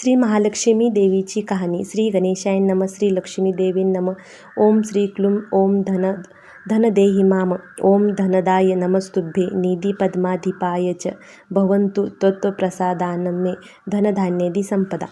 श्री महालक्ष्मी देवीची कहाणी. श्री गणेशाय नम. श्री लक्ष्मी देवी नम. ओम श्री क्लुम ओम धन धनदेहि माम. ओम धनदाय नमस्तुभ्ये. निधी पद्माधिपाय च. भवन्तु त्वत्प्रसादानं मे धनधान्यदि संपदा.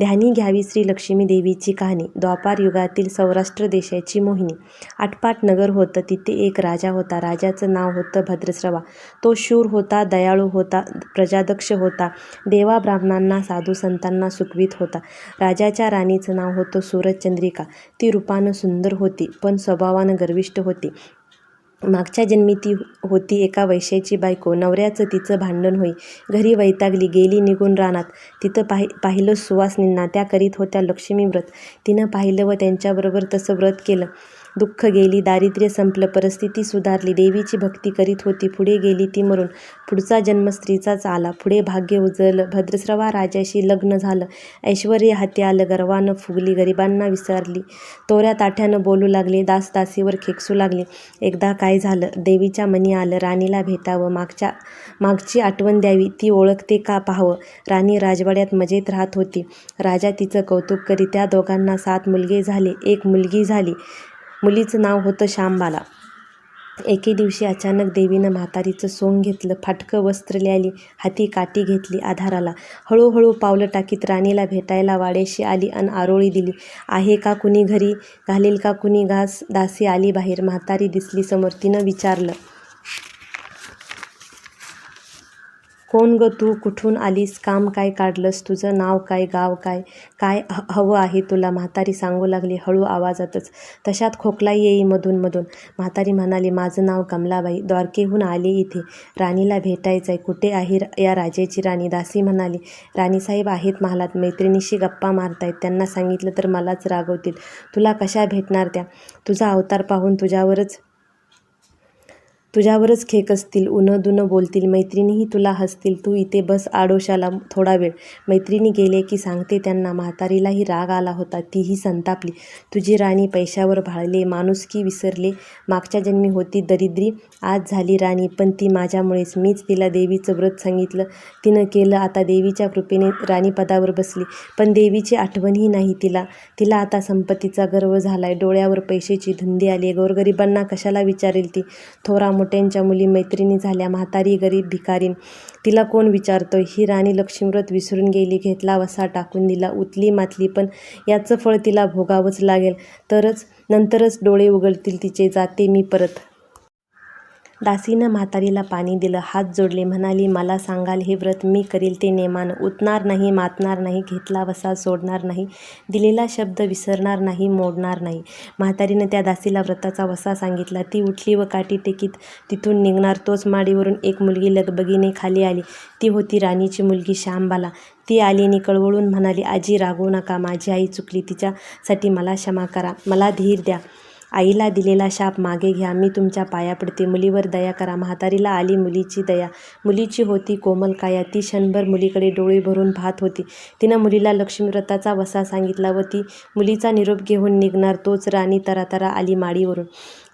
ध्यानी घ्यावी श्री लक्ष्मी देवीची कहाणी. द्वापार युगातील सौराष्ट्र देशाची मोहिनी. आटपाट नगर होतं तिथे एक राजा होता. राजाचं नाव होतं भद्रश्रवा. तो शूर होता दयाळू होता प्रजादक्ष होता. देवा ब्राह्मणांना साधू संतांना सुखवीत होता. राजाच्या राणीचं नाव होतं सूरजचंद्रिका. ती रूपानं सुंदर होती पण स्वभावानं गर्विष्ठ होती. मागच्या जन्मी ती होती एका वैश्याची बायको. नवऱ्याचं तिचं भांडण होई. घरी वैतागली गेली निघून रानात. तिथं पाहि पाहिलं सुवासिनींना. त्या करीत होत्या लक्ष्मी व्रत तिनं पाहिलं व त्यांच्याबरोबर तसं व्रत केलं. दुःख गेली दारिद्र्य संपलं परिस्थिती सुधारली देवीची भक्ती करीत होती पुढे गेली ती मरून. पुढचा जन्म स्त्रीचाच आला. पुढे भाग्य उजळलं. भद्रस्रवा राजाशी लग्न झालं. ऐश्वर हाती आलं. गर्वानं फुगली गरिबांना विसरली. तोऱ्या ताठ्यानं बोलू लागले. दास दासीवर खेकसू लागले. एकदा काय झालं? देवीच्या मनी आलं. राणीला भेटावं. मागच्या मागची आठवण द्यावी. ती ओळखते का पाहावं? राणी राजवाड्यात मजेत राहत होती. राजा तिचं कौतुक करी त्या दोघांना सात मुलगे झाले. एक मुलगी झाली. मुलीचं नाव होतं श्यामबाला. एके दिवशी अचानक देवीनं म्हातारीचं सोंग घेतलं फाटकं वस्त्र ल्याली हाती काठी घेतली आधाराला. हळूहळू पावलं टाकीत राणीला भेटायला वाड्याशी आली अन आरोळी दिली. आहे का कुणी घरी? घालेल का कुणी घास? दासी आली बाहेर. म्हातारी दिसली समोर. तिनं विचारलं कोण ग तू? कुठून आलीस? काम काय काढलंस? तुझं नाव काय? गाव काय? काय ह हवं आहे तुला? म्हातारी सांगू लागली हळू आवाजातच. तशात खोकला येई मधून मधून. म्हातारी म्हणाली माझं नाव कमलाबाई. द्वारकेहून आले इथे. राणीला भेटायचं आहे कुठे आहे या राजाची राणी? दासी म्हणाली राणीसाहेब आहेत महालात. मैत्रिणीशी गप्पा मारतायत. त्यांना सांगितलं तर मलाच रागवतील. तुला कशा भेटणार त्या? तुझा अवतार पाहून तुझ्यावरच तुझ्यावरच खेकसतील उनं दुनं बोलतील मैत्रिणीही तुला हसतील तू इथे बस आडोशाला थोडा वेळ. मैत्रिणी गेले की सांगते त्यांना म्हातारीलाही राग आला होता तीही संतापली. तुझी राणी पैशावर भाळले माणुसकी विसरले मागच्या जन्मी होती दरिद्री आज झाली राणी पण ती माझ्यामुळेच मीच तिला देवीचं व्रत सांगितलं. तिनं केलं आता देवीच्या कृपेने राणीपदावर बसली. पण देवीची आठवणही नाही तिला. तिला आता संपत्तीचा गर्व झालाय डोळ्यावर पैशाची धुंदी आली गोरगरिबांना कशाला विचारेल ती? थोरा मोठ्यांच्या मुली मैत्रिणी झाल्या. म्हातारी गरीब भिकारीन तिला कोण विचारतोय ही राणी लक्ष्मीव्रत विसरून गेली. घेतला वसा टाकून दिला. उतली मातली पण याचं फळ तिला भोगावंच लागेल. तरच नंतरच डोळे उघडतील तिचे. जाते मी परत. दासीनं म्हातारीला पाणी दिलं हात जोडले म्हणाली मला सांगाल हे व्रत मी करील ते नेमानं. उतणार नाही मातणार नाही घेतला वसा सोडणार नाही. दिलेला शब्द विसरणार नाही मोडणार नाही. म्हातारीनं त्या दासीला व्रताचा वसा सांगितला. ती उठली व काठी टेकीत तिथून निघणार. तोच माडीवरून एक मुलगी लगबगीने खाली आली. ती होती राणीची मुलगी श्यामबाला. ती आली आणि कळवळून म्हणाली आजी रागवू नका. माझी आई चुकली. तिच्यासाठी मला क्षमा करा. मला धीर द्या. आईला दिलेला शाप मागे घ्या. मी तुमच्या पाया पडते. मुलीवर दया करा. म्हातारीला आली मुलीची दया. मुलीची होती कोमल काया. ती क्षणभर मुलीकडे डोळे भरून पाहत होती. तिनं मुलीला लक्ष्मीव्रताचा वसा सांगितला व ती मुलीचा निरोप घेऊन निघणार. तोच राणी तरातरा आली माडीवरून.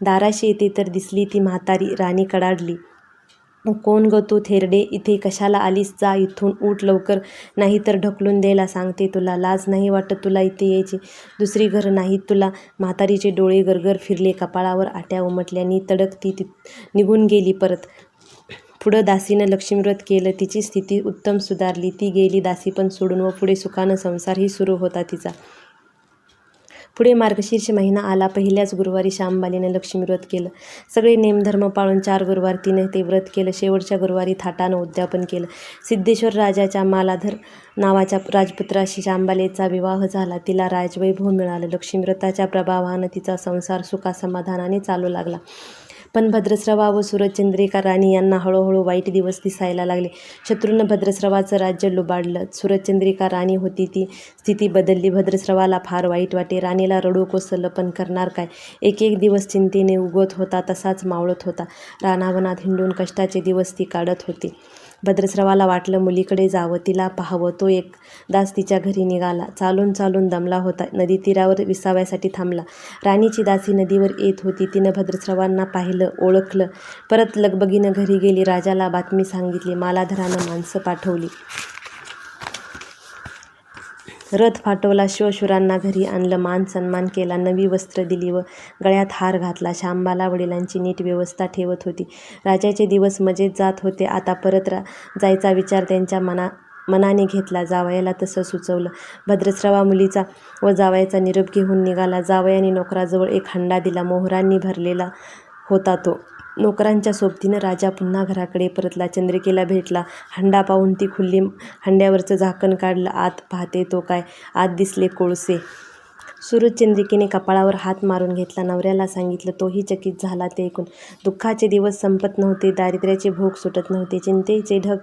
दाराशी येते तर दिसली ती म्हातारी. राणी कडाडली. कोण ग तू थेरडे? इथे कशाला आलीस? जा इथून उठ लवकर. नाही तर ढकलून द्यायला सांगते तुला. लाज नाही वाटत तुला इथे यायची. दुसरी घर नाहीत तुला. म्हातारीचे डोळे गरगर फिरले. कपाळावर आट्या उमटल्यानी तडक ती निघून गेली परत. पुढं दासीनं लक्ष्मीव्रत केलं. तिची स्थिती उत्तम सुधारली. ती गेली दासी पण सोडून व पुढे सुखानं संसारही सुरू होता तिचा. पुढे मार्गशीर्ष महिना आला. पहिल्याच गुरुवारी श्यामबालीने लक्ष्मीव्रत केलं. सगळे नेमधर्म पाळून चार गुरुवार तिने ते व्रत केलं. शेवटच्या गुरुवारी थाटानं उद्यापन केलं. सिद्धेश्वर राजाच्या मालाधर नावाच्या राजपुत्राशी श्यामबालेचा विवाह झाला. तिला राजवैभव मिळालं. लक्ष्मीव्रताच्या प्रभावानं तिचा संसार सुखासमाधानाने चालू लागला. पण भद्रस्रवा व सूरजचंद्रिका राणी यांना हळूहळू वाईट दिवस दिसायला लागले. शत्रूनं भद्रस्रवाचं राज्य लुबाडलं. सूरजचंद्रिका राणी होती ती स्थिती बदलली. भद्रस्रवाला फार वाईट वाटे. राणीला रडू कोसलं पण करणार काय? एक एक दिवस चिंतेने उगवत होता तसाच मावळत होता. रानावनात हिंडून कष्टाचे दिवस ती काढत होती. भद्रस्रवाला वाटलं मुलीकडे जावं तिला पाहावं. तो एक दास तिच्या घरी निघाला. चालून चालून दमला होता. नदी तीरावर विसाव्यासाठी थांबला. राणीची दासी नदीवर येत होती. तिनं भद्रस्रवांना पाहिलं ओळखलं. परत लगबगीनं घरी गेली. राजाला बातमी सांगितली. मालाधरानं माणसं पाठवली. रथ फाटवला शिवशूरांना घरी आणलं मान सन्मान केला नवी वस्त्र दिली व गळ्यात हार घातला. शांबाला वडिलांची नीट व्यवस्था ठेवत होती. राजाचे दिवस मजेत जात होते. आता परत रा जायचा विचार त्यांच्या मना मनाने घेतला. जावयाला तसं सुचवलं. भद्रस्रवा मुलीचा व जावयाचा निरोप घेऊन निघाला. जावयाने नोकराजवळ एक हंडा दिला. मोहरांनी भरलेला होता तो. नोकरांच्या सोबतीनं राजा पुन्हा घराकडे परतला. चंद्रिकेला भेटला. हंडा पाहून ती खुल्ली हंड्यावरचं झाकण काढलं. आत पाहते तो काय? आत दिसले कोळसे. सुरचंद्रिकेने कपाळावर हात मारून घेतला. नवऱ्याला सांगितलं तोही चकित झाला ते ऐकून. दुःखाचे दिवस संपत नव्हते दारिद्र्याचे भोग सुटत नव्हते. चिंतेचे ढग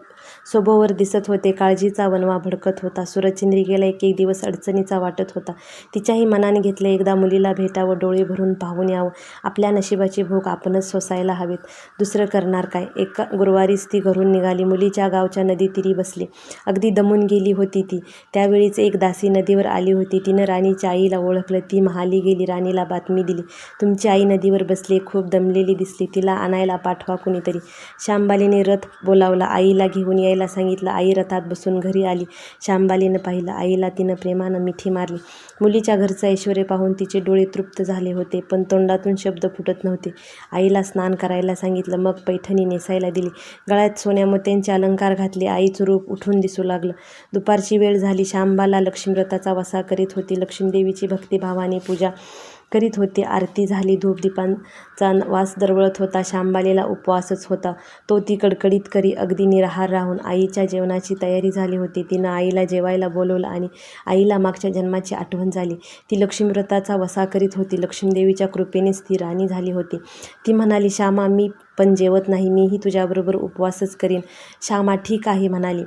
सोबोवर दिसत होते काळजीचा वनवा भडकत होता. सुरचंद्रिकेला एक एक दिवस अडचणीचा वाटत होता. तिच्याही मनाने घेतले एकदा मुलीला भेटावं डोळे भरून पाहून यावं. आपल्या नशिबाचे भोग आपणच सोसायला हवेत. दुसरं करणार काय? एका गुरुवारीच ती घरून निघाली. मुलीच्या गावच्या नदी तिरी बसली. अगदी दमून गेली होती ती. त्यावेळीच एक दासी नदीवर आली होती. तिनं राणीच्या आईला ओळखलं ती महाली गेली राणीला बातमी दिली. तुमची आई नदीवर बसली खूप दमलेली दिसली. तिला आणायला पाठवा कुणीतरी. शांबालीने रथ बोलावला. आईला घेऊन यायला सांगितलं. आई रथात बसून घरी आली. शांबालीनं पाहिलं. आईला तिनं प्रेमानं मिठी मारली. मुलीच्या घरचं ऐश्वर्य पाहून तिचे डोळे तृप्त झाले होते पण तोंडातून शब्द फुटत नव्हते. आईला स्नान करायला सांगितलं. मग पैठणी नेसायला दिली. गळ्यात सोन्यामोत्यांचे अलंकार घातले. आईचं रूप उठून दिसू लागलं. दुपारची वेळ झाली. शांबाला लक्ष्मीव्रताचा वसा करीत होती. लक्ष्मीदेवीची भक्तिभावाने पूजा करीत होती. आरती झाली धूपदीपांचा वास दरवळत होता शांबालीला उपवासच होता. तो ती कडकडीत करी अगदी निराहार राहून आईच्या जेवणाची तयारी झाली होती. तिनं आईला जेवायला बोलवलं आणि आईला मागच्या जन्माची आठवण झाली. ती लक्ष्मीव्रताचा वसा करीत होती. लक्ष्मीदेवीच्या कृपेनेच ती राणी झाली होती. ती म्हणाली श्यामा मी पण जेवत नाही. मीही तुझ्याबरोबर उपवासच करीन. श्यामा ठीक आहे म्हणाली.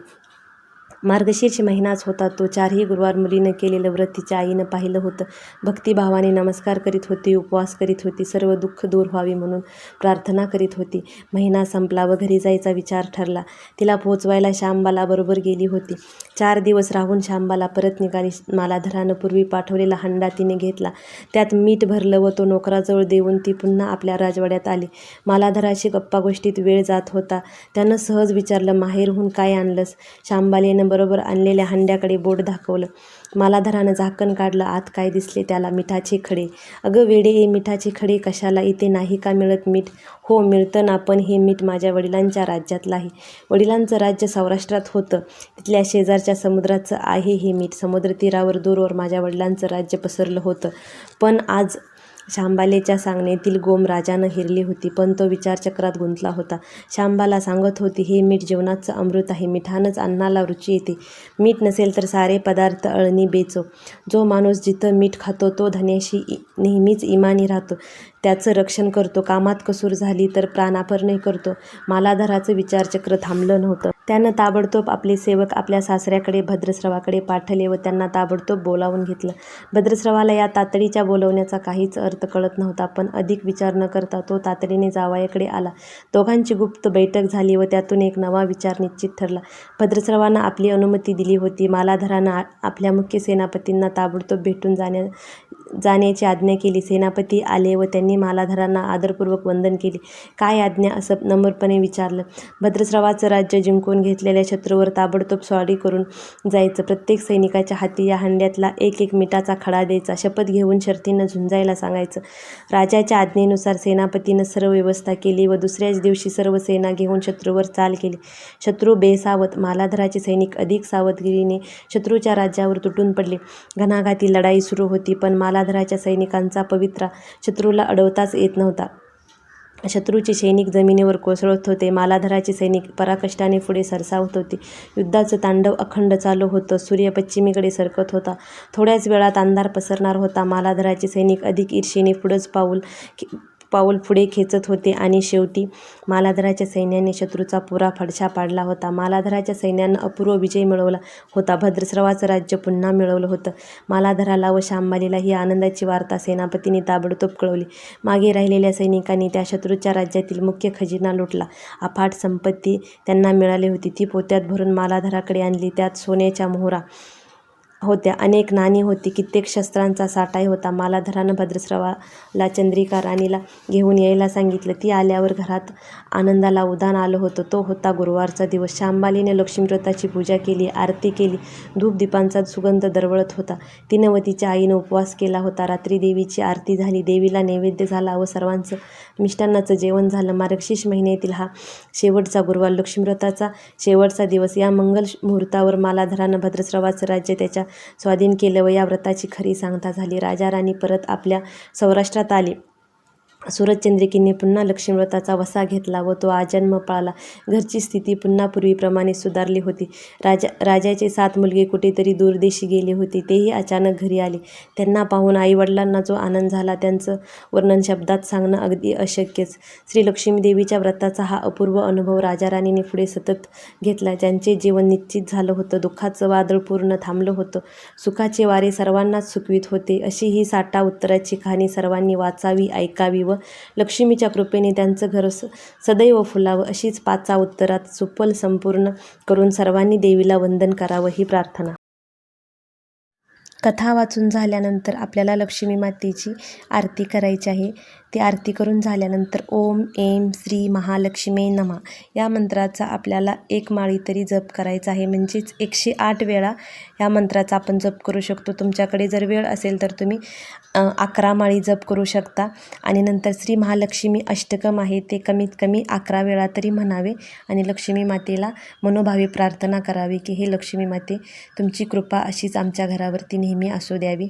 मार्गशीर्ष महिनाच होता. तो चारही गुरुवार मुलीनं केलेलं व्रत तिच्या आईनं पाहिलं होतं. भक्तिभावाने नमस्कार करीत होती उपवास करीत होती सर्व दुःख दूर व्हावे म्हणून प्रार्थना करीत होती. महिना संपला व घरी जायचा विचार ठरला. तिला पोचवायला श्यामबाला बरोबर गेली होती. चार दिवस राहून श्यामबाला परत निघाली. मालाधरानं पूर्वी पाठवलेला हंडा तिने घेतला. त्यात मीठ भरलं व तो नोकराजवळ देऊन ती पुन्हा आपल्या राजवाड्यात आली. मालाधराशी गप्पा गोष्टीत वेळ जात होता. त्यानं सहज विचारलं माहेरहून काय आणलंस? श्यामबालेनं बरोबर आणलेल्या हंड्याकडे बोट दाखवलं. मालाधरानं झाकण काढलं. आत काय दिसले त्याला मिठाचे खडे. अगं वेडे हे मिठाचे खडे कशाला? इथे नाही का मिळत मीठ? हो मिळतं ना पण हे मीठ माझ्या वडिलांच्या राज्यातलं आहे वडिलांचं राज्य सौराष्ट्रात होतं. तिथल्या शेजारच्या समुद्राचं आहे हे मीठ. समुद्रतीरावर दूरवर माझ्या वडिलांचं राज्य पसरलं होतं. पण आज शांबालेच्या सांगण्यातील गोम राजानं हिरली होती पण तो विचारचक्रात गुंतला होता. शांबाला सांगत होती हे मीठ जेवणाचं अमृत आहे मिठानंच अन्नाला रुची येते. मीठ नसेल तर सारे पदार्थ अळणी बेचो. जो माणूस जिथं मीठ खातो तो धन्याशी नेहमीच इमानी राहतो. त्याचं रक्षण करतो. कामात कसूर झाली तर प्राणापरणही करतो. मालाधराचं विचारचक्र थांबलं नव्हतं. त्यानं ताबडतोब आपले सेवक आपल्या सासऱ्याकडे भद्रस्रवाकडे पाठवले व त्यांना ताबडतोब बोलावून घेतलं. भद्रस्रवाला या तातडीच्या बोलवण्याचा काहीच अर्थ कळत नव्हता पण अधिक विचार न करता तो तातडीने जावायाकडे आला. दोघांची गुप्त बैठक झाली व त्यातून एक नवा विचार निश्चित ठरला. भद्रस्रवानं आपली अनुमती दिली होती. मालाधरानं आपल्या मुख्य सेनापतींना ताबडतोब भेटून जाण्या जाण्याची आज्ञा केली. सेनापती आले व त्यांनी मालाधरांना आदरपूर्वक वंदन केले. काय आज्ञा? असं नम्रपणे विचारलं. भद्रस्रावाचं राज्य जिंकून घेतलेल्या शत्रूवर ताबडतोब स्वारी करून जायचं. प्रत्येक सैनिकाच्या हाती या हंड्यातला एक एक मिठाचा खडा द्यायचा. शपथ घेऊन शर्तीनं झुंजायला सांगायचं. राजाच्या आज्ञेनुसार सेनापतीनं सर्व व्यवस्था केली व दुसऱ्याच दिवशी सर्व सेना घेऊन शत्रूवर चाल केली. शत्रू बेसावत मालाधराचे सैनिक अधिक सावधगिरीने शत्रूच्या राज्यावर तुटून पडले. घणाघाती लढाई सुरू होती पण मालाधराच्या सैनिकांचा पवित्रा शत्रूला अडवताच येत नव्हता. शत्रूचे सैनिक जमिनीवर कोसळत होते. मालाधराचे सैनिक पराकष्टाने पुढे सरसावत होते. युद्धाचं तांडव अखंड चालू होतं. सूर्य पश्चिमेकडे सरकत होता. थोड्याच वेळात अंधार पसरणार होता. मालाधराचे सैनिक अधिक ईर्षेने पुढंच पाऊल पाऊल पुढे खेचत होते आणि शेवटी मालाधराच्या सैन्याने शत्रूचा पुरा फडशा पाडला होता. मालाधराच्या सैन्यानं अपूर्व विजय मिळवला होता. भद्रस्रवाचं राज्य पुन्हा मिळवलं होतं. मालाधराला व शांबालीला ही आनंदाची वार्ता सेनापतींनी ताबडतोब कळवली. मागे राहिलेल्या सैनिकांनी त्या शत्रूच्या राज्यातील मुख्य खजिना लुटला. अफाट संपत्ती त्यांना मिळाली होती. ती पोत्यात भरून मालाधराकडे आणली. त्यात सोन्याच्या मोहरा होत्या. अनेक नाणी होती. कित्येक शस्त्रांचा साठाही होता. मालाधरानं भद्रस्रावाला चंद्रिका राणीला घेऊन यायला सांगितलं. ती आल्यावर घरात आनंदाला उधाण आलं होतं. तो होता गुरुवारचा दिवस. शांबालीने लक्ष्मीव्रताची पूजा केली आरती केली. धूपदीपांचा सुगंध दरवळत होता. तिनवतीच्या आईनं उपवास केला होता. रात्री देवीची आरती झाली. देवीला नैवेद्य झाला व सर्वांचं मिष्टान्नाचं जेवण झालं. मार्गशीर्ष महिन्यातील हा शेवटचा गुरुवार. लक्ष्मीव्रताचा शेवटचा दिवस. या मंगल मुहूर्तावर मालाधरानं भद्रश्रवाचं राज्य त्याच्या स्वाधीन केलं व या व्रताची खरी सांगता झाली. राजा राणी परत आपल्या सौराष्ट्रात आली. सूरजचंद्रिकेने पुन्हा लक्ष्मीव्रताचा वसा घेतला व तो आजन्म पाळला घरची स्थिती पुन्हा पूर्वीप्रमाणे सुधारली होती. राजा राजाचे सात मुलगे कुठेतरी दूरदेशी गेले होते तेही अचानक घरी आले. त्यांना पाहून आईवडिलांना जो आनंद झाला त्यांचं वर्णन शब्दात सांगणं अगदी अशक्यच. श्री लक्ष्मीदेवीच्या व्रताचा हा अपूर्व अनुभव राजाराणीने पुढे सतत घेतला. ज्यांचे जीवन निश्चित झालं होतं दुःखाचं वादळ पूर्ण थांबलं होतं सुखाचे वारे सर्वांनाच सुखवीत होते अशी ही साठा उत्तराची कहाणी सर्वांनी वाचावी ऐकावी व लक्ष्मीच्या कृपेने त्यांचं घर स सदैव फुलावं अशीच पाचा उत्तरात सुपल संपूर्ण करून सर्वांनी देवीला वंदन करावं ही प्रार्थना. कथा वाचून झाल्यानंतर आपल्याला लक्ष्मी मातेची आरती करायची आहे. ती आरती करून झाल्यानंतर ओम एम श्री महालक्ष्मी नमा या मंत्राचा आपल्याला एक माळी तरी जप करायचा आहे. म्हणजेच एकशे आठ वेळा या मंत्राचा आपण जप करू शकतो. तुमच्याकडे जर वेळ असेल तर तुम्ही अकरा माळी जप करू शकता. आणि नंतर श्री महालक्ष्मी अष्टकम आहे ते कमीत कमी अकरा वेळा तरी म्हणावे आणि लक्ष्मी मातेला मनोभावे प्रार्थना करावी की हे लक्ष्मी माते तुमची कृपा अशीच आमच्या घरावरती नेहमी असू द्यावी.